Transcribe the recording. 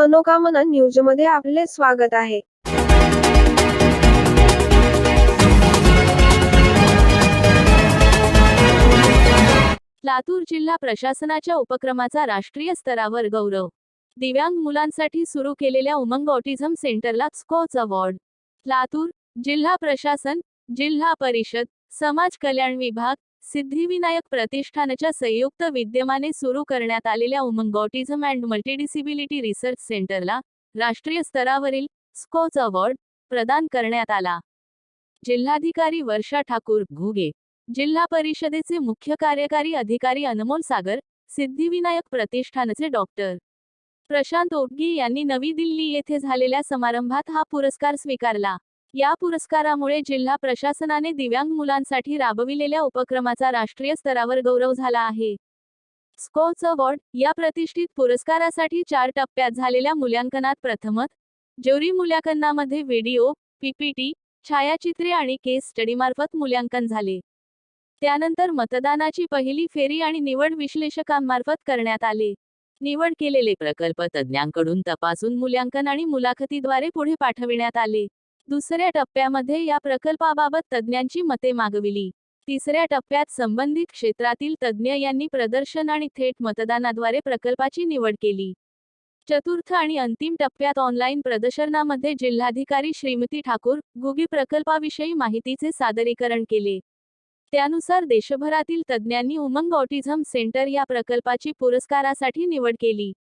मनोकामना न्यूजमध्ये आपले स्वागत आहे. लातूर जिल्हा प्रशासनाच्या उपक्रमाचा राष्ट्रीय स्तरावर गौरव. दिव्यांग मुलांसाठी सुरू केलेल्या उमंग ऑटिझम सेंटरला स्कॉच अवॉर्ड. लातूर जिल्हा प्रशासन जिल्हा परिषद समाज कल्याण विभाग सिद्धिविनायक प्रतिष्ठानच्या संयुक्त विद्यमाने सुरू करण्यात आलेल्या Umang autism and multidisability research सेंटरला राष्ट्रीय स्तरावरील स्कॉच अवॉर्ड प्रदान करण्यात आला. जिल्हाधिकारी वर्षा ठाकूर घुगे जिल्हा परिषदेचे मुख्य कार्यकारी अधिकारी अनमोल सागर सिद्धिविनायक प्रतिष्ठानचे डॉक्टर प्रशांत ओटगी यांनी नवी दिल्ली येथे झालेल्या समारंभात हा पुरस्कार स्वीकारला. या पुरस्कारामुळे जिल्हा प्रशासनाने दिव्यांग मुलांसाठी राबविलेल्या उपक्रमाचा राष्ट्रीय स्तरावर गौरव झाला आहे. स्कॉच अवॉर्ड या प्रतिष्ठित पुरस्कारासाठी चार टप्प्यात झालेल्या मूल्यांकनात प्रथमत ज्युरी मूल्यांकनामध्ये व्हिडिओ पीपीटी छायाचित्रे आणि केस स्टडीमार्फत मूल्यांकन झाले. त्यानंतर मतदानाची पहिली फेरी आणि निवड विश्लेषकांमार्फत करण्यात आले. निवड केलेले प्रकल्प तज्ज्ञांकडून तपासून मूल्यांकन आणि मुलाखतीद्वारे पुढे पाठविण्यात आले. दुसऱ्या टप्प्यामध्ये या प्रकल्पाबाबत तज्ज्ञांची मते मागविली. तिसऱ्या टप्प्यात संबंधित क्षेत्रातील तज्ज्ञ यांनी प्रदर्शन आणि थेट मतदानाद्वारे प्रकल्पाची निवड केली. चतुर्थ आणि अंतिम टप्प्यात ऑनलाईन प्रदर्शनामध्ये जिल्हाधिकारी श्रीमती ठाकूर गुगी प्रकल्पाविषयी माहितीचे सादरीकरण केले. त्यानुसार देशभरातील तज्ज्ञांनी उमंग ऑटिझम सेंटर या प्रकल्पाची पुरस्कारासाठी निवड केली.